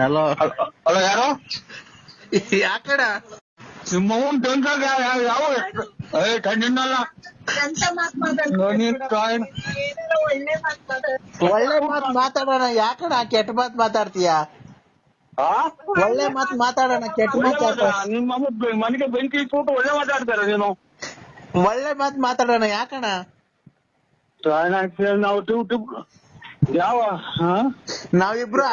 Hello ಅಲ್ಲ ಯಾರು? ಯಾಕಡ ಸಿಂಹವನ್ ಟೆನ್ಸಾಗ ಯಾವ ಏ ಕಣ್ಣಿನಲ್ಲ ಒಳ್ಳೆ ಮಾತ್ ಮಾತಾಡೋಣ. ಯಾಕಡ ಕೆಟ್ಟ ಮಾತ್ ಮಾತಾಡ್ತೀಯ? ಹಾ ಒಳ್ಳೆ ಮಾತ್ ಮಾತಾಡೋಣ. ಕೆಟ್ಟ ಒಳ್ಳೆ ಮಾತ್ ನಿಮ್ಮ ಮನೆಗೆ ಬೆಂಕಿ ಇಟ್ಬಿಟ್ಟು ಒಳ್ಳೆ ಮಾತಾಡ್ತಾರೆ ನೀನು. ಒಳ್ಳೆ ಮಾತ್ ಮಾತಾಡೋಣ. ಯಾಕಣ ನಾವು ಟಿವ್ ಟಿವ್ ಯಾವ? ಹಾ? ನಾವಿಬ್ರು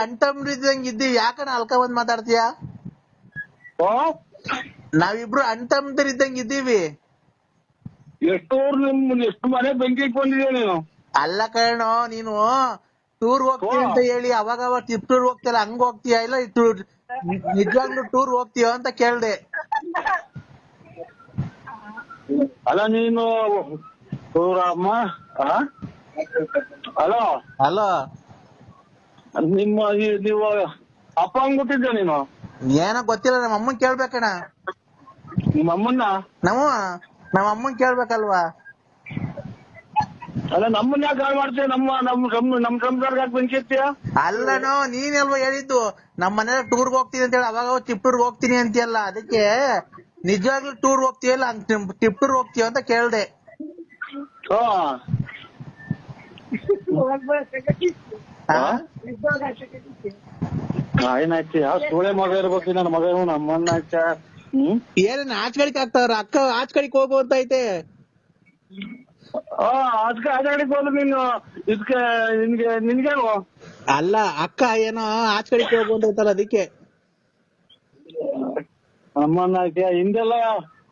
ಇದ್ದಂಗ ಇದ್ದೀವಿ ಯಾಕಣ ಅಲ್ಕ ಬಂದ್ ಮಾತಾಡ್ತೀಯ? ನಾವಿಬ್ರು ನಾವಿಬ್ರು ಇದ್ದಂಗ ಇದ್ದೀವಿ. ಎಷ್ಟು ಮನೆ ಬೆಂಕಿ ಇಟ್ಕೊಂಡಿದ್ಯಾ ನೀನು? ಅಲ್ಲ ಕಣ್ಣ ನೀನು ಟೂರ್ ಹೋಗ್ತೀಯ ಅಂತ ಹೇಳಿ ಅವಾಗ ಅವಾಗ ಟಿಪ್ ಟೂರ್ ಹೋಗ್ತಿಯಲ್ಲ ಹಂಗ ಹೋಗ್ತೀಯ? ಇಲ್ಲ ಟೂರ್ ನಿಜವಾಗ್ಲೂ ಟೂರ್ ಹೋಗ್ತೀಯ ಅಂತ ಕೇಳ್ದೆ. ಅಲ್ಲ ನೀನು ಊರಮ್ಮ ಹಲೋ? ಹಲೋ? ನಿಮ್ಮ ಈ- ನೀವು ಅಪ್ಪ ನೀನು? ಏನೋ ಗೊತ್ತಿಲ್ಲ ನಮ್ಮ ಅಮ್ಮನ್ ಕೇಳ್ಬೇಕಣ ನಿಮ್ಮ ಅಮ್ಮನ್ನ ನಾವು ನಮ್ಮ ಅಮ್ಮನ್ ಕೇಳ್ಬೇಕಲ್ವಾ? ಅಲ್ಲ ನಮ್ಮನ್ನ ಯಾಕೆ ಹಾಳು ಮಾಡ್ತೀಯ? ನಮ್ಮ ನಮ್ಮ ನಮ್ಮ ನಮ್ಮ ಸಂಸಾರಕ್ಕೆ ಯಾಕೆ ಅಲ್ಲನೋ ನೀನಲ್ವಾ ಹೇಳಿದ್ದು. ನಮ್ಮ ಮನೇಲಿ ಟೂರ್ಗ್ ಹೋಗ್ತೀನಿ ಅಂತ ಹೇಳಿ ಅವಾಗ ಅವಾಗ ಹೋಗ್ತೀನಿ ಅಂತೀಯಲ್ಲ ಅದಕ್ಕೆ ನಿಜವಾಗ್ಲೂ ಟೂರ್ ಹೋಗ್ತೀಯಲ್ಲ ಟಿಪ್ ಟೂರ್ ಹೋಗ್ತೀಯ ಅಂತ ಕೇಳ್ದೆ. ಹಾ. ಆ? ಏನಾಯ್ತು? ಯಾವ ಸೂಳೆ ಮಗ ಇರ್ಬೇಕು? ನನ್ನ ಮಗ ಇವ್ನು, ನಮ್ಮನ್ನ ಆಯ್ತ? ಹ್ಮ್? ಏನೇನ್ ಆಚ್ಕಳಿಕ್ ಆಗ್ತಾವ್ರ ಅಕ್ಕ ಆಚ್ಕಳಿಕ್ ಹೋಗು ಅಂತ ಐತೆ. ಆ ಅದಕ್ಕೆ ಹೋದ್ರೆ ನೀನು. ಇದಕ್ಕೆ ನಿನ್ಗೆ ನಿನ್ಗೇನು ಅಲ್ಲ ಅಕ್ಕ ಏನೋ ಆಚ್ಕಳಿಕ್ ಹೋಗು ಅಂತ ಐತಲ್ಲ ಅದಕ್ಕೆ. ನಮ್ಮನ್ನ ಆಯ್ತು? ಹಿಂದೆಲ್ಲ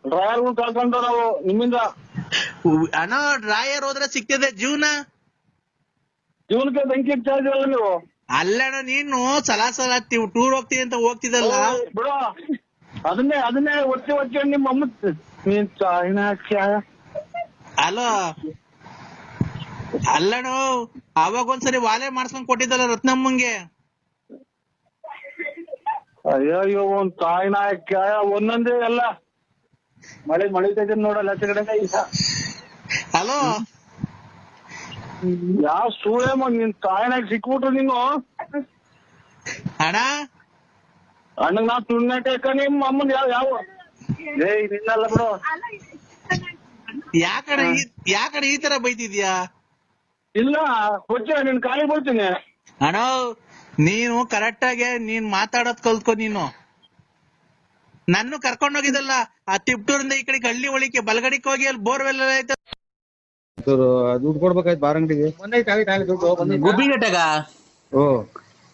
ಡ್ರಾಯರ್ ಕಳ್ಕೊಂಡು ನಾವು ನಿಮ್ಮಿಂದ. ಅಣ್ಣ ಡ್ರಾಯರ್ ಹೋದ್ರೆ ಸಿಗ್ತದೆ ಜೀವನ? ಜೀವನಕ್ಕೆ ಬೆಂಕಿ ಇಡ್ತಾ ಇದೀರಲ್ಲ ನೀವು? ಅಲ್ಲಣ್ಣ ನೀನು ಸಲ ಸಲ ಟೂರ್ ಹೋಗ್ತೀನಿ ಅಂತ ಹೋಗ್ತಿದಲ್ಲ ಓ, ಬಿಡು. ಅದನ್ನೇ ಅದನ್ನೇ ಒತ್ತಿ ಒತ್ತಿ ನಿಮ್ಮ ಅಮ್ಮ ನೀನ್ ಚಾಯ್ನ ಅಲೋ. ಅಲ್ಲಣ್ಣ ಅವಾಗ ಒಂದ್ಸರಿ ವಾಲೆ ಮಾಡ್ಸ್ಕೊಂಡ್ ಕೊಟ್ಟಿದ್ದಲ್ಲ ರತ್ನಮ್ಮಂಗೆ? ಅಯ್ಯೋ ಅಯ್ಯೋ ಒಂದ್ ತಾಯಿ ನಾಯಕ ಒಂದೊಂದೇ ಎಲ್ಲ ಮಳೆ ಮಳಿತೈತೆ ನೋಡಲ್ಲ ಆಚೆ ಕಡೆ ಹಲೋ ಯಾವ ಸೂಳೆಮ್ಮ ನಿನ್ ತಾಯಿನಾಗ ಸಿಕ್ಬಿಟ್ರು ನೀನು? ಅಣ್ಣ? ಅಣ್ಣಗ್ ನಾ ತುಣ್ಣಾಟ ನಿಮ್ಮ ಅಮ್ಮನ್ ಯಾವ ಯಾವ? ಏಯ್ ನಿನ್ನಲ್ಲ ಬಿಡು. ಯಾಕಡೆ ಈ- ಯಾಕಣ ಈ ತರ ಬೈತಿದ್ಯಾ? ಇಲ್ಲ ಕೊಚ್ಚ ನಿನ್ ಕಾಲಿ ಬರ್ತೀನಿ ಅಣ್ಣ ನೀನು ಕರೆಕ್ಟ್ ಆಗಿ ನೀನ್ ಮಾತಾಡೋದ್ ಕಲ್ತ್ಕೊ ನೀನು. ನನ್ನ ಕರ್ಕೊಂಡ್ ಹೋಗಿದ್ದಲ್ಲ ಆ ತಿಪ್ಟೂರಿಂದ ಈ ಕಡೆ ಹಳ್ಳಿ ಒಳಿಕೆ ಬಲಗಡಿಗೆ ಹೋಗಿ ಅಲ್ಲಿ ಬೋರ್ವೆಲ್ ಐತೆ. ದುಡ್ಡು ಕೊಡ್ಬೇಕಾಯ್ತು ಬಾರ್ ಅಂಗಡಿಗೆ. ಗುಬ್ಬಿಗಟ್ಟಗ ಓ.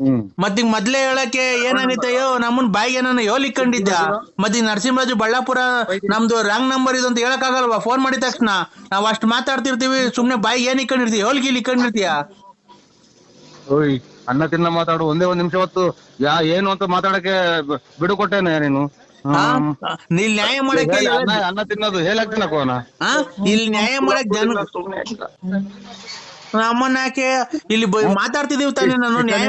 ಹ್ಮ್. ಮತ್ತೀಗ ಮೊದ್ಲೇ ಹೇಳಕ್ಕೆ ಏನಾಗೈತಯ್ಯೋ ನಮ್ಮನ್ ಬಾಯಿಗೆ ಏನಾನ ಯೋಲ್ ಇಕ್ಕೊಂಡಿದ್ದ ಮತ್ತಿ ನರಸಿಂಹರಾಜು ಬಳ್ಳಾಪುರ ನಮ್ದು ರಾಂಗ್ ನಂಬರ್ ಇದು ಅಂತ ಹೇಳಕ್ ಆಗಲ್ವಾ? ಫೋನ್ ಮಾಡಿದ ತಕ್ಷಣ. ನಾವ್ ಅಷ್ಟ್ ಮಾತಾಡ್ತಿರ್ತೀವಿ ಸುಮ್ನೆ ಬಾಯಿಗೆ ಏನ್ ಇಕ್ಕೊಂಡಿರ್ತೀವಿ ಯೋಲ್ ಗೀಲ್ ಇಕ್ಕೊಂಡಿರ್ತೀಯ ಓಯ್ ಅನ್ನ ತಿನ್ನ ಮಾತಾಡು. ಒಂದೇ ಒಂದ್ ನಿಮಿಷ ಹೊತ್ತು ಯಾ ಏನು ಅಂತ ಮಾತಾಡಕ್ಕೆ ಬಿಡು ಕೊಟ್ಟೇನೆ ನೀನು? ನೀ ಹ್ಮ್. ನೀಲ್ ನ್ಯಾಯ ಮಾಡಕ್ಕೆ ಹೇಳಿ, ಅನ್ನ ಅನ್ನ ತಿನ್ನೋದು ಹೇಳಕ್ ತಿನ್ನಕೋನ? ಇಲ್ಲಿ ನ್ಯಾಯ ಮಾಡಕ್ ಜನ ನಮ್ಮನ್ನ ಯಾಕೆ ಇಲ್ಲಿ ಬ- ಮಾತಾಡ್ತಿದೀವಿ ತಾನೇ ನಾನು ನ್ಯಾಯ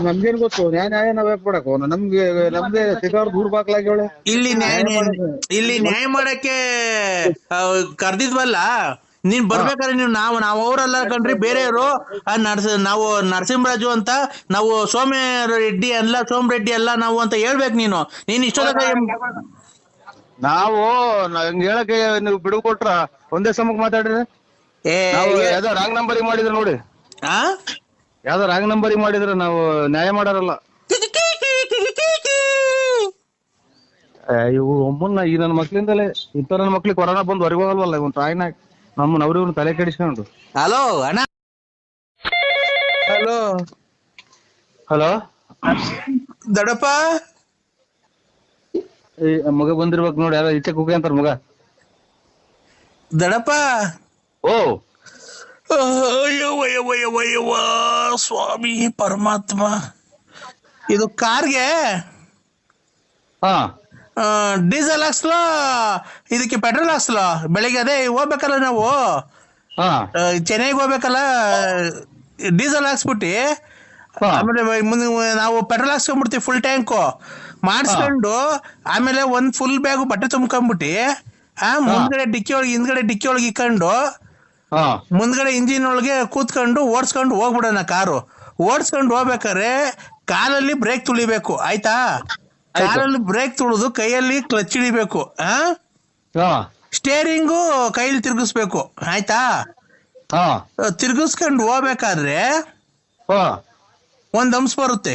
ನಮ್ಗೇನ್ ಗೊತ್ತು ನ್ಯಾಯ ನ್ಯಾಯ ನಾವ್ ಯಾಕೆ ನಮ್ಗೆ ನಮ್ದೇ ಸಿಗಾರ್ ದೂರ್ ಬಾಕ್ಲಾಗ್ಯವಳೆ ಇಲ್ಲಿ ನ್ಯಾಯ ಇಲ್ಲಿ ನ್ಯಾಯ ಮಾಡಕ್ಕೆ ಆ, ಕರ್ದಿದ್ವಲ್ಲ? ನೀನ್ ಬರ್ಬೇಕಾದ್ರೆ ನೀವು ನಾವು ನಾವು ಅವರಲ್ಲ ಕಣ್ರಿ ಬೇರೆಯವರು. ಆ ನರ್ಸ ನಾವು ನರಸಿಂಹರಾಜು ಅಂತ ನಾವು ಸೋಮ ರೆಡ್ಡಿ ಅಲ್ಲ ಸೋಮ ರೆಡ್ಡಿ ಅಲ್ಲ ನಾವು ಅಂತ ಹೇಳ್ಬೇಕು ನೀನು. ನೀನ್ ಇಷ್ಟೊತ್ತ ನಾವು ಹಂಗ ಹೇಳಕ್ಕೆ ನೀವು ಬಿಡು ಕೊಟ್ರ ಒಂದೇ ಸಮಕ್ ಮಾತಾಡ್ರಿ ಏ ನಾವು ಯಾವ್ದೋ ರಾಂಗ್ ನಂಬರ್ ಮಾಡಿದ್ರು ನೋಡಿ. ಆ? ಯಾವ್ದೋ ರಾಂಗ್ ನಂಬರ್ ಮಾಡಿದ್ರೆ ನಾವು ನ್ಯಾಯ ಮಾಡಾರಲ್ಲ. ಇವು ಒಮ್ಮನ್ನ ಈ ನನ್ನ ಮಕ್ಳಿಂದಲೇ ಇಂಥ ನನ್ನ ಮಕ್ಳಿಗೆ ಕೊರೋನಾ ಬಂದು ಹೊರಗೆ ಹೋಗಲ್ವಲ್ಲ ಇವನ್ ತಾಯಿನ ನಮ್ಮ ನವ್ರಿವ್ನ ತಲೆ ಕೆಡಿಸ್ಕೊಂಡು. ಹಲೋ ಅಣ್ಣ. ಹಲೋ. ಹಲೋ. ದಡಪ್ಪ ಮಗ ಬಂದಿರ್ಬೇಕು ನೋಡಿ ಯಾರ ಈಚೆ ಕುಕ್ಕೆ ಅಂತಾರ ಮಗ. ದೊಡ್ಡಪ್ಪ ಓ. ಅಯ್ಯವ್ವ ಯವ್ವ ಯವ್ವ ಯವ್ವ ಸ್ವಾಮಿ ಪರಮಾತ್ಮ. ಇದು ಕಾರ್ಗೆ? ಹಾ. ಡೀಸೆಲ್ ಹಾಕ್ಸ್ಲೋ? ಇದಕ್ಕೆ ಪೆಟ್ರೋಲ್ ಹಾಕ್ಸ್ಲೋ? ಬೆಳಿಗ್ಗೆ ಅದೇ ಹೋಗ್ಬೇಕಲ್ಲ ನಾವು? ಹಾ. ಚೆನ್ನಾಗಿ ಚೆನ್ನೈಗೆ ಹೋಗ್ಬೇಕಲ್ಲ? ಡೀಸೆಲ್ ಹಾಕ್ಸ್ಬಿಟ್ಟು? ಆಮೇಲೆ ಮುಂದೆ ನಾವು ಪೆಟ್ರೋಲ್ ಹಾಕ್ಸ್ಕೊಂಡ್ಬಿಡ್ತೀವಿ ಫುಲ್ ಟ್ಯಾಂಕು ಮಾಡಿಸ್ಕೊಂಡು ಆಮೇಲೆ ಒಂದು ಫುಲ್ ಬ್ಯಾಗು ಬಟ್ಟೆ ತುಂಬ್ಕೊಂಡ್ಬಿಟ್ಟು ಆ ಮುಂದ್ಗಡೆ ಡಿಕ್ಕಿ ಒಳಗೆ ಹಿಂದ್ಗಡೆ ಡಿಕ್ಕಿ ಒಳಗೆ ಇಕ್ಕೊಂಡು ಹಾ. ಮುಂದ್ಗಡೆ ಇಂಜಿನ್ ಒಳಗೆ ಕೂತ್ಕೊಂಡು ಓಡಿಸ್ಕೊಂಡು ಹೋಗ್ಬಿಡೋಣ ಕಾರು. ಓಡಿಸ್ಕೊಂಡು ಹೋಗ್ಬೇಕಾದ್ರೆ ಕಾಲಲ್ಲಿ ಬ್ರೇಕ್ ತುಳಿಬೇಕು ಆಯ್ತಾ? ಕಾಲಲ್ಲಿ ಬ್ರೇಕ್ ತುಳಿದು ಕೈಯಲ್ಲಿ ಕ್ಲಚ್ ಹಿಡಿಬೇಕು ಸ್ಟೇರಿಂಗು ಕೈಲಿ ತಿರ್ಗಿಸ್ಬೇಕು ಆಯ್ತಾ? ಹಾ. ತಿರ್ಗಿಸ್ಕೊಂಡು ಹೋಗ್ಬೇಕಾದ್ರೆ ಹಾ. ಒಂದ್ ಅಂಶ ಬರುತ್ತೆ.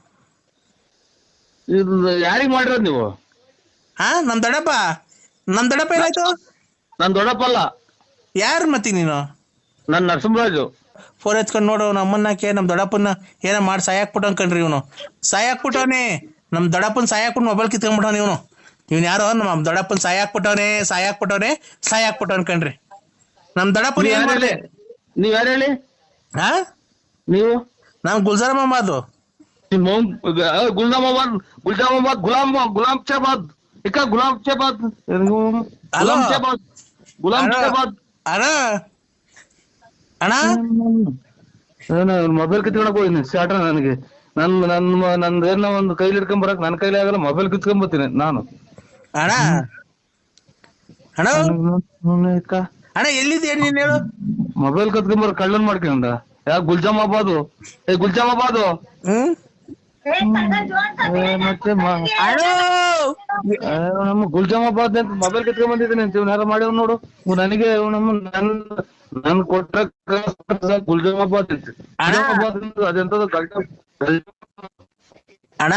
ಇದು ಯಾರಿಗ್ ಮಾಡಿರೋದ್ ನೀವು? ಹಾ ನಮ್ ದೊಡ್ಡಪ್ಪ. ನಮ್ ದೊಡ್ಡಪ್ಪ ಏನಾಯ್ತು? ದೊಡ್ಡಪ್ಪ ಅಲ್ಲ. ಯಾರು ಮತ್ತಿ ನೀನು? ನನ್ನ ನರಸಿಂಹರಾಜು. ಫೋನ್ ಎತ್ಕೊಂಡು ನೋಡು ನಮ್ಮನ್ನಕ್ಕೆ ನಮ್ ದೊಡ್ಡಪ್ಪನ ಏನೋ ಮಾಡಿ ಸಾಯಾಕ್ಬಿಟ್ಟು ಅನ್ಕಂಡ್ರಿ ಇವನು. ಸಾಯಾಕ್ಬಿಟ್ಟವನೆ ನಮ್ ದೊಡ್ಡಪ್ಪನ ಸಾಯಾಕ್ಬಿಟ್ಟು ಮೊಬೈಲ್ ಕಿತ್ಕೊಂಡ್ಬಿಟ್ಟವ್ ಇವನು. ಇವ್ನು ಯಾರೋ ನಮ್ಮ ದೊಡ್ಡಪ್ಪನ ಸಾಯಾಕ್ಬಿಟ್ಟವನೆ ಸಾಯಾಕ್ಬಿಟ್ಟವನೆ ಸಾಯಾಕ್ಬಿಟ್ಟು ಅನ್ಕಂಡ್ರಿ ನಮ್ ದೊಡ್ಡಪ್ಪನ ಏನ್ ಹೇಳಿ? ನೀವ್ ಯಾರು ಹೇಳಿ? ಹಾ? ನೀವು? ನಮ್ ಗುಲ್ಜಾರ್ ಅದು ಮೌನ್ ಗುಲ್ದಾಮಾಬಾದ್ ಗುಲ್ಜಾಮಾಬಾದ್ ಗುಲಾಮ್ ಶಾಬಾದ್ ಇಕ್ಕ ಗುಲಾಮ್ ಶಾಬಾದ್ ಗುಲಾಮ್ ಅಣ್ಣ. ಅಣ್ಣ ನಾನು ಮೊಬೈಲ್ ಕಿತ್ಕೊಳಕ್ ಹೋಗಿನಿ ಸ್ಟಾರ್ಟರ್ ನನಗೆ. ನನ್ ನನ್ ನನ್ ಏನೋ ಒಂದು ಕೈಲಿ ಹಿಡ್ಕೊಂಡ್ ಬರಕ್ ನನ್ ಕೈಲಿ ಆಗಲ್ಲ ಮೊಬೈಲ್ ಕಿತ್ಕೊಂಡ್ ಬರ್ತೀನಿ ನಾನು. ಅಣ್ಣ? ಅಣ್ಣ? ಅಣ್ಣ ಎಲ್ಲಿದ್ಯಾ ನೀನ್ ಹೇಳು? ಮೊಬೈಲ್ ಕತ್ಕೊಂಡ್ ಬರ ಕಳ್ಳನ್ ಮಾಡ್ಕೊಂಡ. ಯಾ ಗುಲ್ಜಾಮಾಬಾದು? ಏ ಗುಲ್ಜಾಮಾಬಾದು? ಹ್ಮ್? ಮತ್ತೆ ನಮ್ಮ ಗುಲ್ಜಾಮಾಬಾದ್ ಅಂತ ಮೊಬೈಲ್ ಕಿತ್ಕೊಂಡ್ ಬಂದಿದ್ದೀನಿ ಅಂತ ಇವ್ನ ಯಾರೋ ನೋಡು. ನನಗೆ ನಮ್ಮ ನನ್ ನನ್ ಕೊಟ್ಟ ಗುಲ್ಜಾಮಾಬಾದ್ ಅಂತ. ಅಣ್ಣ. ಗುಲ್ಜಾಮಾಬಾದ್ ಅದೆಂತದು ಗಲ್ಟ ಅಣ್ಣ!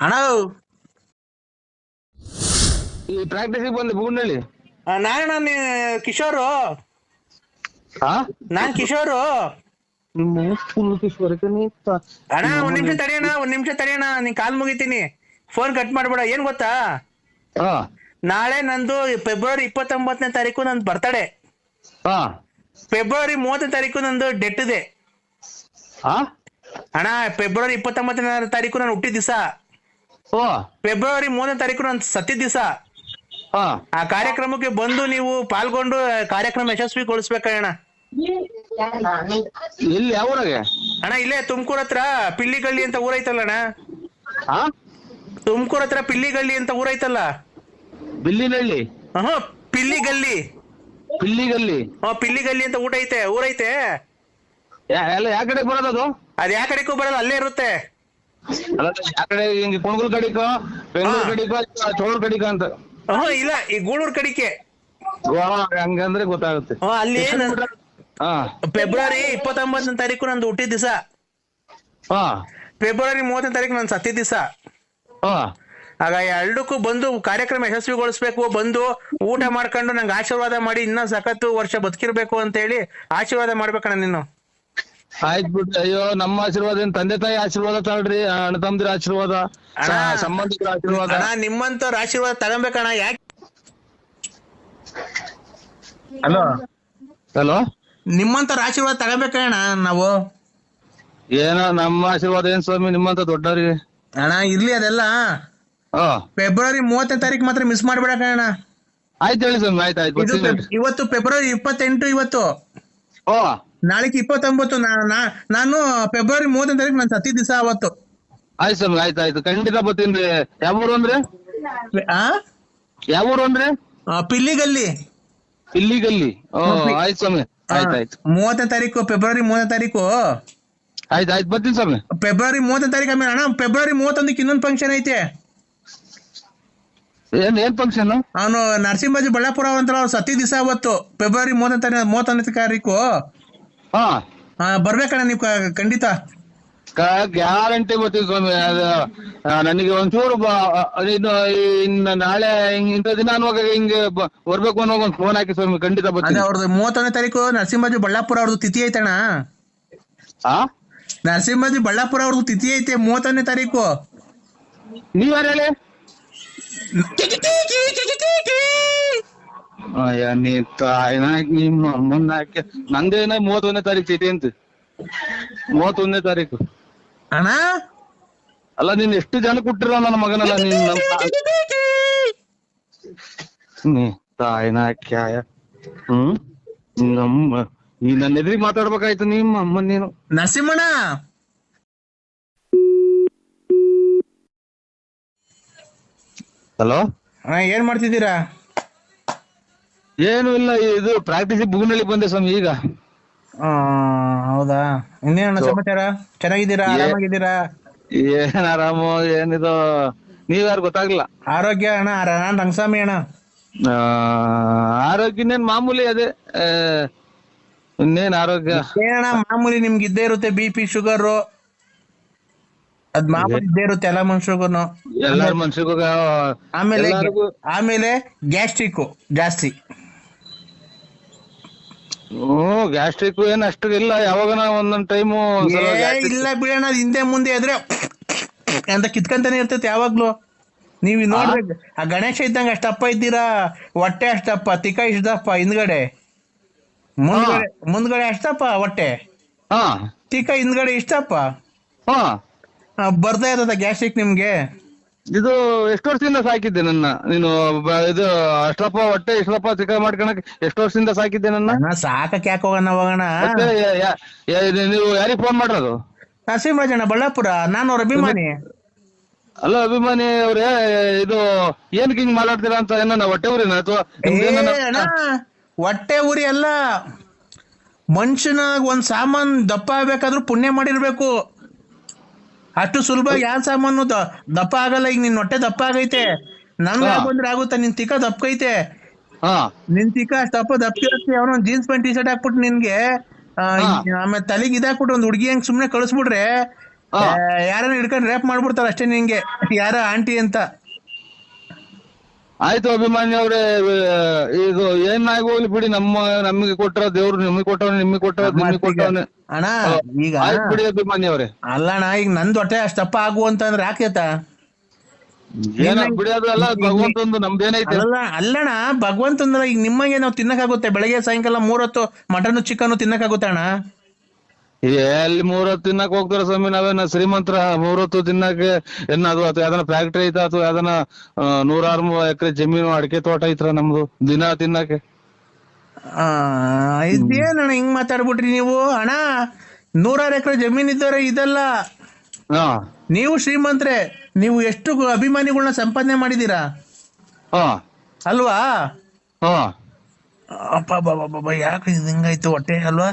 ಅಣ್ಣ! ಈ ಪ್ರಾಕ್ಟೀಸಿಗೆ ಬಂದೆ ಬುಗುಂಡಳ್ಳಿ ನಾನು ನಾನು ಕಿಶೋರು. ಹಾ ನಾನ್ ಕಿಶೋರು. ನಿಮ್ಮ ನೀ ಅಣ್ಣ ಒಂದ್ ನಿಮಿಷ ತಡೆಯೋಣ ಒಂದ್ ನಿಮಿಷ ತಡೆಯೋಣ ನೀನ್ ಕಾಲ್ ಮುಗಿತೀನಿ. ಫೋನ್ ಕಟ್ ಮಾಡ್ಬೇಡ ಏನ್ ಗೊತ್ತಾ? ಹಾ. ನಾಳೆ ನಂದು ಫೆಬ್ರವರಿ ಇಪ್ಪತ್ತೊಂಬತ್ತನೇ ತಾರೀಕು ನಂದು ಬರ್ತಡೆ ಹಾ. ಫೆಬ್ರವರಿ ಮೂವತ್ತನೇ ತಾರೀಕು ನಂದು ಡೆಟ್ ಇದೆ. ಹಾ? ಅಣ್ಣ ಫೆಬ್ರವರಿ ಇಪ್ಪತ್ತೊಂಬತ್ತನೇ ತಾರೀಕು ನಾನು ಹುಟ್ಟಿದ ದಿವಸ. ಓ ಫೆಬ್ರವರಿ ಮೂರನೇ ತಾರೀಕು ನಾನು ಸತ್ತಿದ ದಿವಸ. ಹಾ. ಆ ಕಾರ್ಯಕ್ರಮಕ್ಕೆ ಬಂದು ನೀವು ಪಾಲ್ಗೊಂಡು ಆ ಕಾರ್ಯಕ್ರಮ ಯಶಸ್ವಿಗೊಳಿಸ್ಬೇಕಣ್ಣ. ಎಲ್ಲಿ ಯಾವ ಊರಾಗೆ? ಅಣ್ಣ ಇಲ್ಲೇ ತುಮಕೂರ್ ಹತ್ರ ಪಿಲ್ಲಿಗಳ್ಳಿ ಅಂತ ಊರೈತಲ್ಲ ಅಣ್ಣ? ಹಾ ತುಮಕೂರ್ ಹತ್ರ ಪಿಲ್ಲಿಗಳ್ಳಿ ಅಂತ ಊರೈತಲ್ಲ? ಬಿಲ್ಲಿನಹಳ್ಳಿ ಹ ಪಿಲ್ಲಿಗಲ್ಲಿ ಪಿಲ್ಲಿಗಲ್ಲಿ ಹಾ ಪಿಲ್ಲಿಗಲ್ಲಿ ಅಂತ ಊಟ ಐತೆ ಊರೈತೆ. ಯಾ- ಎಲ್ಲ ಯಾವ ಕಡೆ ಬರೋದದು ಅದ್? ಯಾವ ಕಡೆಗೂ ಬರಲ್ಲ ಅಲ್ಲೇ ಇರುತ್ತೆ. ಅಲ್ಲ ಯಾವ ಕಡೆ ಹಿಂಗೆ ಕುಣಗುಲ್ ಕಡಿಕೋ ಬೆಂಗಳೂರು ಹಾ. ಕಡಿಕೋ ಚೋಳೂರ್ ಕಡಿಕೋ ಅಂತ? ಹಾ ಇಲ್ಲ ಈ ಗೂಳೂರ್ ಕಡಿಕೆ. ವಾ, ಹಂಗಂದ್ರೆ ಗೊತ್ತಾಗುತ್ತೆ. ಹಾ ಅಲ್ಲಿ ಹಾ ಫೆಬ್ರವರಿ ಇಪ್ಪತ್ತೊಂಬತ್ತನೇ ತಾರೀಕು ನಂದು ಹುಟ್ಟಿದ ದಿವಸ. ಹಾ ಫೆಬ್ರವರಿ ಮೂವತ್ತನೇ ತಾರೀಕು ನನ್ನ ಸತ್ತಿದ ದಿವಸ. ಹಾ ಆಗ ಎರಡಕ್ಕೂ ಬಂದು ಕಾರ್ಯಕ್ರಮ ಯಶಸ್ವಿಗೊಳಿಸ್ಬೇಕು ಬಂದು ಊಟ ಮಾಡ್ಕೊಂಡು ನಂಗೆ ಆಶೀರ್ವಾದ ಮಾಡಿ ಇನ್ನೂ ಸಖತ್ತು ವರ್ಷ ಬದುಕಿರ್ಬೇಕು ಅಂತ ಹೇಳಿ ಆಶೀರ್ವಾದ ಮಾಡ್ಬೇಕಣ್ಣ ನೀನು. ಆಯ್ತು ಬಿಟ್ಟು ಅಯ್ಯೋ ನಮ್ಮ ಆಶೀರ್ವಾದ ತಂದೆ ತಾಯಿ ಆಶೀರ್ವಾದ ತಗೊಳ್ರಿ ಅಣ್ಣ ತಮ್ಮದಿರ ಆಶೀರ್ವಾದ ಅಣ್ಣ. ಸಂಬಂಧಿಕರ ಆಶೀರ್ವಾದ. ಅಣ್ಣ ನಿಮ್ಮಂತವ್ರ ಆಶೀರ್ವಾದ ತಗೊಬೇಕಣ್ಣ ಯಾಕೆ ಹಲೋ ಹಲೋ ನಿಮ್ಮಂತವ್ರ ಆಶೀರ್ವಾದ ತಗೋಬೇಕಣ್ಣ ನಾವು? ಏನೋ ನಮ್ಮ ಆಶೀರ್ವಾದ ಏನ್ ಸ್ವಾಮಿ ನಿಮ್ಮಂತ ದೊಡ್ಡವ್ರಿಗೆ? ಅಣ್ಣ ಇರ್ಲಿ ಅದೆಲ್ಲ. ಹಾ. ಫೆಬ್ರವರಿ ಮೂವತ್ತನೇ ತಾರೀಕು ಮಾತ್ರ ಮಿಸ್ ಮಾಡ್ಬೇಡಕಣ್ಣ ಆಯ್ತು ಹೇಳಿ ಸ್ವಾಮಿ ಆಯ್ತು ಆಯ್ತು ಇದು ಬರ್ತೀನಿ ಫೆಬ್- ಇವತ್ತು ಫೆಬ್ರವರಿ ಇಪ್ಪತ್ತೆಂಟು ಇವತ್ತು. ಓ. ನಾಳೆಗೆ ಇಪ್ಪತ್ತೊಂಬತ್ತು ನಾ- ನಾ- ನಾನು ಫೆಬ್ರವರಿ ಮೂವತ್ತನೇ ತಾರೀಕು ನಾನು ಸತಿ ದಿವಸ ಅವತ್ತು. ಆಯ್ತು ಸ್ವಾಮಿ ಆಯ್ತು ಆಯ್ತು. ಖಂಡಿತ ಬರ್ತೀನಿ ಯಾವ ಊರು ಅಂದ್ರೆ? ಆ? ಯಾವ ಊರು ಅಂದ್ರೆ? ಆ, ಪಿಲ್ಲಿಗಲ್ಲಿ. ಇಲ್ಲಿಗಲ್ಲಿ ಓ ಆಯ್ತು ಸ್ವಾಮಿ. ಆಯ್ತು ಆಯ್ತು. ಮೂವತ್ತನೇ ತಾರೀಕು ಫೆಬ್ರವರಿ ಮೂವತ್ತನೇ ತಾರೀಕು? ಆಯ್ತು ಆಯ್ತು ಬರ್ತೀನಿ ಸ್ವಾಮಿ. ಫೆಬ್ರವರಿ ಮೂವತ್ತನೇ ತಾರೀಕು ಆಮೇಲೆ ಅಣ್ಣ ಫೆಬ್ರವರಿ ಮೂವತ್ತೊಂದಕ್ಕೆ ಇನ್ನೊಂದು ಫಂಕ್ಷನ್ ಐತೆ. ಏನ್ ಏನ್ ಫಂಕ್ಷನ್ ಅವನು ನರಸಿಂಹಾಜಿ ಬಳ್ಳಾಪುರ ಅಂತ ಅವ್ರು ಸತಿ ದಿವಸ ಅವತ್ತು ಫೆಬ್ರವರಿ ಮೂವತ್ತನೇ ತಾರೀಕು. ಮೂವತ್ತೊಂದನೇ ತಾರೀಕು ಹಾ ಬರ್ಬೇಕಣ್ಣ ನೀವು ಖಂಡಿತ. ಗ್ಯಾರಂಟಿ ಬರ್ತೀವಿ ಸ್ವಾಮಿ ಅದು ಆ, ನನಗೆ ಒಂಚೂರು ಬ- ಇನ್ನು ಇನ್ನು ನಾಳೆ ಹಿಂಗ್ ಇಂಥ ದಿನ ಅನ್ನುವಾಗ ಹಿಂಗೆ ಬ- ಬರ್ಬೇಕು ಅನ್ನೋ ಒಂದು ಫೋನ್ ಹಾಕಿ ಸ್ವಾಮಿ ಖಂಡಿತ ಅದೇ ಬರ್ತೀನಿ ಅವ್ರದ್ದು ಮೂವತ್ತೊಂದನೇ ತಾರೀಕು ನರಸಿಂಹಜಿ ಬಳ್ಳಾಪುರ ಅವ್ರದ್ದು ತಿಥಿ ಐತಣ್ಣ. ಆ? ನರಸಿಂಹಾಜಿ ಬಳ್ಳಾಪುರ ಅವ್ರದ್ದು ತಿಥಿ ಐತೆ ಮೂವತ್ತೊಂದನೇ ತಾರೀಕು. ನೀವ್ ಯಾರು ಹೇಳಿ? ಅಯ್ಯ ನೀ ತಾಯಿನ ನಿಮ್ಮ ಅಮ್ಮನ್ನ ಹಾಕಿ ನಂದೇನ ಮೂವತ್ತೊಂದನೇ ತಾರೀಕು ಐತಿ ಅಂತ? ಮೂವತ್ತೊಂದನೇ ತಾರೀಕು. ಅಣ್ಣ? ಅಲ್ಲ ನೀನ್ ಎಷ್ಟು ಜನ ಕೊಟ್ಟಿರೋ ನನ್ನ ಮಗನಲ್ಲ ನೀನ್ ನೀ ತಾಯಿನ ಕ್ಯಾಯ ಹ್ಮ್? ನಮ್ಮ ನೀ ನನ್ನ ಎದುರಿಗೆ ಮಾತಾಡ್ಬೇಕಾಯ್ತು ನಿಮ್ಮ ಅಮ್ಮ ನೀನು. ನರಸಿಂಹಣ್ಣ. ಹಲೋ? ಅಣ್ಣ ಏನ್ ಮಾಡ್ತಿದ್ದೀರಾ? ಏನು ಇಲ್ಲ ಇದು ಪ್ರಾಕ್ಟೀಸ್ ಬುಗುನಳ್ಳಿ ಬಂದೆ ಸ್ವಾಮಿ ಈಗ. ಹೌದಾ? ಇನ್ನೇನು ಸಮಾಚಾರ? ಚೆನ್ನಾಗಿದ್ದೀರಾ? ಆರಾಮಾಗಿದ್ದೀರಾ? ಏನ್ ಆರಾಮು ಏನಿದು? ನೀವ್ಯಾರು ಗೊತ್ತಾಗ್ಲಿಲ್ಲ. ಆರೋಗ್ಯ ಅಣ್ಣ ನಾನ್ ರಂಗಸ್ವಾಮಿ ಅಣ್ಣ. ಆ, ಆರೋಗ್ಯ ಇನ್ನೇನ್ ಮಾಮೂಲಿ ಅದೇ. ಆ, ಇನ್ನೇನ್ ಆರೋಗ್ಯ? ಏನಣ್ಣ ಮಾಮೂಲಿ ನಿಮ್ಗೆ ಇದ್ದೇ ಇರುತ್ತೆ ಬಿ ಪಿ ಶುಗರ್. ಅದ್ ಮಾಮೂಲಿ ಇದ್ದೇ ಇರುತ್ತೆ ಎಲ್ಲ ಮನುಷ್ಯರ್ಗುನು ಎಲ್ಲಾರ ಮನ್ಸಿಗೂ ಆಮೇಲೆ ಆಮೇಲೆ ಗ್ಯಾಸ್ಟ್ರಿಕ್ ಜಾಸ್ತಿ. ಹ್ಮ್ ಗ್ಯಾಸ್ಟ್ರಿಕ್ ಏನ್ ಅಷ್ಟು ಇಲ್ಲ ಯಾವಾಗ ಒಂದೊಂದ್ ಟೈಮು ಏ ಇಲ್ಲ ಬಿಡೋಣ ಹಿಂದೆ ಮುಂದೆ ಎದ್ರೆ ಅಂತ ಕಿತ್ಕಂತಾನೆ ಇರ್ತೈತಿ ಯಾವಾಗ್ಲೂ. ನೀವ್ ನೋಡ್ಬೇಕು ಆ. ಗಣೇಶ ಇದ್ದಂಗ ಅಷ್ಟಪ್ಪ ಇದ್ದೀರಾ? ಹೊಟ್ಟೆ ಅಷ್ಟಪ್ಪ ತಿಕ್ಕ ಇಷ್ಟಪ್ಪ ಹಿಂದ್ಗಡೆ? ಮುಂದ್ಗಡೆ ಮುಂದ್ಗಡೆ ಅಷ್ಟಪ್ಪ ಹೊಟ್ಟೆ? ಹಾ ತಿಕ್ಕ ಹಿಂದ್ಗಡೆ ಇಷ್ಟಪ್ಪ ಹಾ ಬರ್ತಾ ಇರತ್ತ ಗ್ಯಾಸ್ಟ್ರಿಕ್ ನಿಮ್ಗೆ? ಇದು ಎಷ್ಟು ವರ್ಷದಿಂದ ಸಾಕಿದ್ದೆ ನನ್ನ? ನೀನು ಬ- ಇದು ಅಷ್ಟಪ್ಪ ಹೊಟ್ಟೆ ಇಷ್ಟಪ್ಪ ಚಿಕ್ಕ ಮಾಡ್ಕೊಳಕ್ ಎಷ್ಟು ವರ್ಷದಿಂದ ಸಾಕಿದ್ದೆ ನನ್ನ? ಅಣ್ಣ ಸಾಕಕ್ಕೆ ಯಾಕೆ ಹೋಗೋಣ ಹೋಗೋಣ? ಮತ್ತೆ ಯ- ಯ- ಯ- ನೀವು ಯಾರಿಗೆ ಫೋನ್ ಮಾಡಿರೋದು? ನರಸಿಂಹರಾಜಣ್ಣ ಬಳ್ಳಾಪುರ. ನಾನು ಅವ್ರ ಅಭಿಮಾನಿ. ಅಲ್ಲ ಅಭಿಮಾನಿ ಅವ್ರೇ ಇದು ಏನ್ ಹಿಂಗ್ ಮಾತಾಡ್ತೀರಾ ಅಂತ ಏನನ್ನ ಹೊಟ್ಟೆ ಊರಿನ ಅಥವಾ ಏ ಅಣ್ಣ ಹೊಟ್ಟೆ ಉರಿ ಅಲ್ಲ. ಮನುಷ್ಯನಾಗ ಒಂದ್ ಸಾಮಾನ್ ದಪ್ಪ ಆಗ್ಬೇಕಾದ್ರೂ ಪುಣ್ಯ ಮಾಡಿರ್ಬೇಕು. ಅಷ್ಟು ಸುಲಭ ಯಾವ ಸಾಮಾನು ದಪ್ಪ ಆಗಲ್ಲ. ಈಗ ನಿನ್ ಹೊಟ್ಟೆ ದಪ್ಪ ಆಗೈತೆ. ನನ್ಗೆ. ಬಂದ್ರೆ ಆಗುತ್ತಾ? ನಿನ್ ತಿಕ್ಕ ದಪ್ಪಕೈತೆ ನಿನ್ ತಿಕ್ಕ ಅಷ್ಟ್ ದಪ್ಪ ದಪ್ಪಿರತ್ತೆ. ಅವನ ಜೀನ್ಸ್ ಪ್ಯಾಂಟ್ ಟಿ ಶರ್ಟ್ ಹಾಕ್ಬಿಟ್ಟು ನಿನ್ಗೆ. ಆಮೇಲೆ ತಲೆಗೆ ಇದಾಕ್ಬಿಟ್ಟು ಒಂದ್ ಹುಡುಗಿ ಹಂಗ್ ಸುಮ್ನೆ ಕಳಿಸ್ಬಿಟ್ರೆ. ಯಾರನ್ನ ಹಿಡ್ಕೊಂಡು ರೇಪ್ ಮಾಡ್ಬಿಡ್ತಾರ ಅಷ್ಟೇ ನಿಂಗೆ. ಯಾರ ಆಂಟಿ ಅಂತ. ಆಯ್ತು ಅಭಿಮಾನಿ ಅವ್ರೆ ಇದು ಏನ್ ಆಗಿ ಹೋಗ್ಲಿ ಬಿಡಿ. ನಮ್ಮ ನಮಗೆ ಕೊಟ್ಟರ ದೇವ್ರು ನಿಮಗೆ ಕೊಟ್ಟವನು ನಿಮಗೆ ಕೊಟ್ಟವ ನಿಮಗೆ ಕೊಟ್ಟವನೆ. ಅಣ್ಣ ಈಗ ಆಯ್ತು ಬಿಡಿ ಅಭಿಮಾನಿ ಅವ್ರೆ. ಅಲ್ಲಣ್ಣ ಈಗ ನಂದ್ ಹೊಟ್ಟೆ ಅಷ್ಟಪ್ಪ ಆಗು ಅಂತಂದ್ರೆ ಯಾಕೇತ ಏನ ಭಗವಂತ ಅಂದ್ರೆ ಅಲ್ಲ ಅಲ್ಲ ಅಲ್ಲಣ್ಣ ಭಗವಂತಂದ್ರ ಈಗ ನಿಮ್ಮಗೆ ನಾವು ತಿನ್ನಕ್ಕಾಗುತ್ತೆ ಬೆಳಗ್ಗೆ ಸಾಯಂಕಾಲ ಮೂರೊತ್ತು ಮಟನ್ ಚಿಕನ್ ತಿನ್ನಕ್ಕಾಗುತ್ತೆ ಅಣ್ಣ. ಎಲ್ಲಿ ಮೂರೊತ್ತು ತಿನ್ನಕ್ ಹೋಗ್ತಾರ ಸ್ವಾಮಿ ನಾವೇನ ಶ್ರೀಮಂತರ ಮೂರೊತ್ತು ತಿನ್ನಕ್ಕೆ ಏನಾದ್ರು ಅಥವಾ ಯಾವ್ದನ ಫ್ಯಾಕ್ಟ್ರಿ ಐತ ಅಥವಾ ಯಾವ್ದನ ನೂರಾರು ಎಕರೆ ಜಮೀನು ಅಡಿಕೆ ತೋಟ ಐತ್ರ ನಮ್ದು ದಿನ ತಿನ್ನಕ್ಕೆ? ಇದೇನಣ್ಣ ಹಿಂಗ್ ಮಾತಾಡ್ಬಿಟ್ರಿ ನೀವು? ಅಣ್ಣ ನೂರಾರು ಎಕರೆ ಜಮೀನ್ ಇದ್ದಾರೆ ಇದೆಲ್ಲ. ಹಾ. ನೀವು ಶ್ರೀಮಂತ್ರೆ ನೀವು ಎಷ್ಟು ಅಭಿಮಾನಿಗಳನ್ನ ಸಂಪಾದನೆ ಮಾಡಿದೀರಾ ಹಾ. ಅಲ್ವಾ? ಹಾ. ಅಪ್ಪ ಬಾಬಾ ಯಾಕೆ ಹಿಂಗಾಯ್ತು ಹೊಟ್ಟೆ ಅಲ್ವಾ?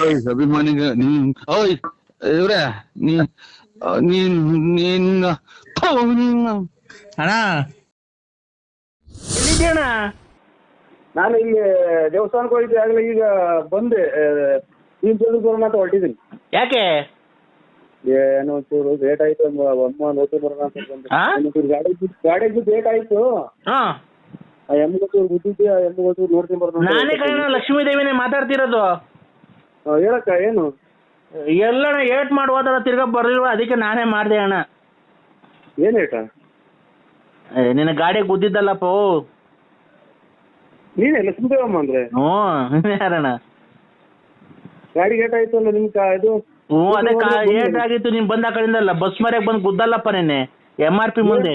ಅಭಿಮಾನಿ ಅಭಿಮಾನಿಗ ನೀನ್ ಓಯ್ ಇವ್ರೆ ನೀನ್ ನೀನ್ ನಿನ್ನ ಅಣ್ಣ ನಾನು ಇಲ್ಲಿ ದೇವಸ್ಥಾನಕ್ಕೆ ಹೋಗಿದ್ದೆ ಆಗಲೇ ಈಗ ಬಂದೆ. ನೀನ್ ಬರೋಣ ಅಂತ ಹೊರಟಿದ್ದೀನಿ. ಯಾಕೆ? ಏನೋ ಒಂಚೂರು ಲೇಟ್ ಆಯ್ತು ಅಮ್ಮ ಅಮ್ಮ ಬರೋಣ ಅಂತ ಬಂದೆ. ಆ? ಒಂಚೂರು ಗಾಡಿ ಬಿದ್ದು ಗಾಡಿ ಲೇಟ್ ಆಯ್ತು. ಹಾ. ಆ ಎಮ್ಮಿಗೊಂಚೂರು ಗುದ್ದಿದ್ದೆ ಆ ಎಮ್ಮಿಗೊಂಚೂರು ನೋಡ್ತೀನಿ ಬರೋಣ ಅಂತ ನಾನೇ ಕಣ ಲಕ್ಷ್ಮೀ ದೇವಿನೇ ಮಾತಾಡ್ತಿರೋದು. ಆ, ಹೇಳಕ್ಕ ಏನು? ಎಲ್ಲಣ್ಣ ಏಟ್ ಮಾಡಿ ತಿರ್ಗ ತಿರ್ಗಾ ಬರ್ಲಿಲ್ವ? ಅದಕ್ಕೆ ನಾನೇ ಮಾಡ್ದೆ ಅಣ್ಣ. ಏನ್ ಏ, ನಿನ್ನ ಗಾಡಿ ಗುದ್ದಿದ್ದಲ್ಲಪ್ಪ. ಓ. ನೀನೇ ಲಕ್ಷ್ಮೀದೇವಮ್ಮ ಅಂದ್ರೆ. ಹ್ಞೂ ಯಾರಣ್ಣ ಗಾಡಿ ಗೇಟ್ ಆಯ್ತು ಅಲ್ಲ ನಿಮ್ ಕಾ- ಇದು? ಹ್ಞೂ ಅದೇ ಕಾ ಏಟ್ ಆಗಿತ್ತು ನೀನು ಬಂದ ಕಡೆಯಿಂದಲ್ಲ ಬಸ್ ಮರ್ಯಾಗ ಬಂದು ಗುದ್ದಲ್ಲಪ್ಪ ನೆನ್ನೆ ಎಂ ಆರ್ ಪಿ ಮುಂದೆ.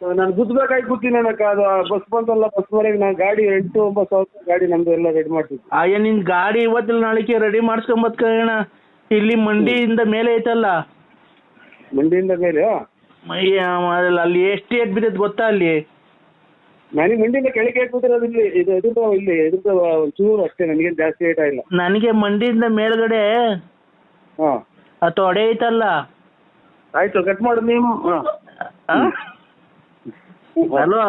ನಾನು ಗುದ್ದಬೇಕಾಗಿ ಕೂತೀನಿ ಅಣ್ಣಕ್ಕ ಅದು ಬಸ್ ಬಂತಲ್ಲ ಬಸ್ ಮನೆಗೆ ನಾನು ಗಾಡಿ ಎಂಟು ಒಂಬತ್ತು ಸಾವಿರ ಗಾಡಿ ನಮ್ದು ಎಲ್ಲ ರೆಡಿ ಮಾಡ್ತೀನಿ ಅಯ್ಯ ನಿನ್ ಗಾಡಿ ಇವತ್ತಿಲ್ಲ ನಾಳೆಗೆ ರೆಡಿ ಮಾಡಿಸ್ಕೊಂಬತ್ಕಣ ಇಲ್ಲಿ ಮಂಡಿಯಿಂದ ಮೇಲೆ ಐತಲ್ಲ. ಮಂಡಿಯಿಂದ ಮೇಲೆ ಅಯ್ಯ, ಅದ್ರಲ್ಲಿ ಅಲ್ಲಿ ಎಷ್ಟು ಏಟ್ ಬಿದ್ದೈತೆ ಗೊತ್ತಾ ಅಲ್ಲಿ? ನನಗೆ ಮಂಡಿಯಿಂದ ಕೆಳಗೆ ಕೂತಿರೋದು ಇಲ್ಲಿ ಇದು ಇಲ್ಲಿ ಎದುರು ಒಂಚೂರು ಅಷ್ಟೇ ನನಗೆ ಜಾಸ್ತಿ ಏಟ ಇಲ್ಲ. ನನಗೆ ಮಂಡಿಯಿಂದ ಮೇಲ್ಗಡೆ ಹಾ. ಆ ತೊಡೆ ಐತಲ್ಲ ಆಯ್ತು ಕಟ್ ಮಾಡು ನೀವು ಹಾಂ. ಹಲೋ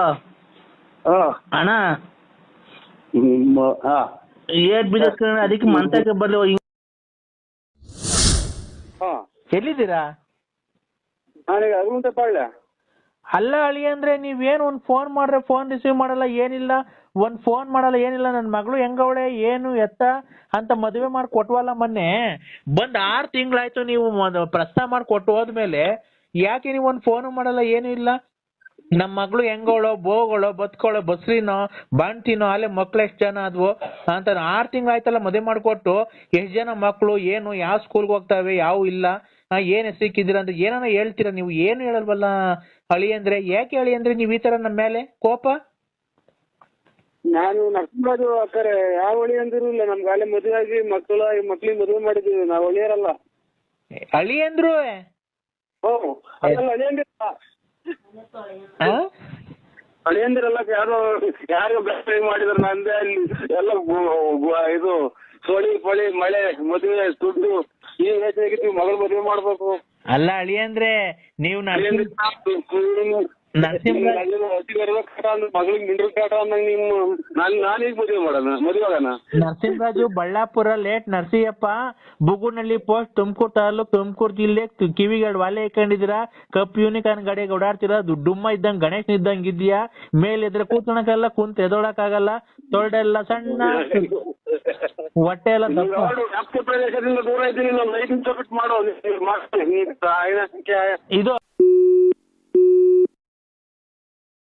ಅಣ್ಣ? ಹಾಂ. ಏಟ್ ಬಿದ್ದೈತೆ ಕಣ ಅದಕ್ಕೆ ಮಂತಕ್ಕೆ ಬರ್ಲಿ ಹಾಂ. ಎಲ್ಲಿದ್ದೀರಾ? ನಾನೀಗ ಅರುಣ್ ಪಾಳ್ಯ. ಅಲ್ಲ ಅಳಿ ಅಂದ್ರೆ ನೀವೇನು ಒಂದ್ ಫೋನ್ ಮಾಡಿದ್ರೆ ಫೋನ್ ರಿಸೀವ್ ಮಾಡಲ್ಲ, ಏನಿಲ್ಲ. ಒಂದ್ ಫೋನ್ ಮಾಡಲ್ಲ, ಏನಿಲ್ಲ. ನನ್ ಮಗಳು ಹೆಂಗವಳೆ, ಏನು, ಎತ್ತ ಅಂತ ಮದುವೆ ಮಾಡಿ ಕೊಟ್ವಲ್ಲ ಮೊನ್ನೆ. ಬಂದ್ ಆರ್ ತಿಂಗಳಾಯ್ತು ನೀವು ಪ್ರಸ್ತಾವ ಮಾಡಿ ಕೊಟ್ಟು ಹೋದ್ಮೇಲೆ ಯಾಕೆ ನೀವು ಒಂದ್ ಫೋನು ಮಾಡಲ್ಲ, ಏನು ಇಲ್ಲ? ನಮ್ಮ ಮಗಳು ಹೆಂಗೋಳೋ ಬೋಗಳೋ ಬತ್ಕೊಳ್ಳೋ ಬಸ್ರಿನೋ ಬಾಣ್ತಿನೋ ಅಲ್ಲೇ ಮಕ್ಳು ಎಷ್ಟ್ ಜನ ಆದ್ವು ಅಂತ ಆರ್ ತಿಂಗಳಾಯ್ತಲ್ಲ ಮದುವೆ ಮಾಡ್ಕೊಟ್ಟು ಎಷ್ಟ್ ಜನ ಮಕ್ಳು, ಏನು, ಯಾವ ಸ್ಕೂಲ್ಗೆ ಹೋಗ್ತಾವೆ, ಯಾವ ಇಲ್ಲ. ಏನ್ ಹೆಸರಿಕ್ಕಿದ್ದೀರಾ ಅಂತ ಏನಾನ ಹೇಳ್ತೀರಾ ನೀವು? ಏನು ಹೇಳಲ್ವಲ್ಲ ಅಳಿ ಅಂದ್ರೆ? ಯಾಕೆ ಅಳಿ ಅಂದ್ರೆ ನೀವು ಈ ತರ ನಮ್ಮ ಮೇಲೆ? ಕೋಪ? ನಾನು ನರಸಿಂಹರಾಜು ಅಕ್ಕರೆ ಯಾವ ಹೊಳಿ ಅಂದಿರು ಇಲ್ಲ. ನಮ್ಗೆ ಅಲ್ಲೇ ಮದುವೆ ಆಗಿ ಮಕ್ಕಳ ಮಕ್ಳಿಗೆ ಮದುವೆ ಮಾಡಿದೀವಿ ನಾವು ಹಳಿಯರಲ್ಲ. ಅಳಿ ಅಂದ್ರು? ಓ ಅದೆಲ್ಲ ಅಳಿಯಂದಿರಲ್ಲ ಅಳಿಯಂದಿರಲ್ಲ ಯಾರೋ ಯಾರು ಮಾಡಿದ್ರು ನಂದೇ ಅಲ್ಲಿ. ಎಲ್ಲ ಇದು ಸೋಳಿ ಪೊಳಿ ಮಳೆ ಮದುವೆ ದುಡ್ಡು. ಈ ಯೋಚನೆಗೆ ಮಗಳು ಮದುವೆ ಮಾಡ್ಬೇಕು. ಅಲ್ಲ ಅಳಿ ಅಂದ್ರೆ ನೀವು ನರಸಿಂಹ ನರಸಿಂಹರಾಜ್ ಮಗಳಿಗೆ ಮಿಂಡ್ರ ಕಾಟ ಅಂದಂಗ ನಿಮ್ಮ ನಾನ್ ನಾನೀಗ ಮದುವೆ ಮಾಡೋಣ ಮದುವೆ ನರಸಿಂಹರಾಜು ಬಳ್ಳಾಪುರ ಲೇಟ್ ನರಸಿಂಹಪ್ಪ ಬುಗುನಳ್ಳಿ ಪೋಸ್ಟ್ ತುಮಕೂರು ತಾಲೂಕ್ ತುಮಕೂರು ಜಿಲ್ಲೆ ಕಿವಿಗಡ್ ವಾಲೆ ಹಾಕೊಂಡಿದ್ದೀರಾ ಕಪ್ ಯೂನಿಕಾರ್ನ್ ಗಾಡಿಗೆ ಓಡಾಡ್ತೀರಾ ದುಡ್ಡುಮ್ಮ ಡುಮ್ಮ ಇದ್ದಂಗ್ ಗಣೇಶ್ ಇದ್ದಂಗ್ ಇದೆಯಾ ಮೇಲೆ ಇದ್ರೆ ಕೂತ್ಕೊಳಕಲ್ಲ ಕುಂತ್ ಎದೊಳಕ್ಕಾಗಲ್ಲ? ತೊಳ್ಡೆಲ್ಲ ಸಣ್ಣ ಹೊಟ್ಟೆ ಎಲ್ಲ ವ್ಯಾಪ್ತಿ ಪ್ರದೇಶದಿಂದ ದೂರ ಇದ್ದೀನಿ ಮಾಡೋ ಇದು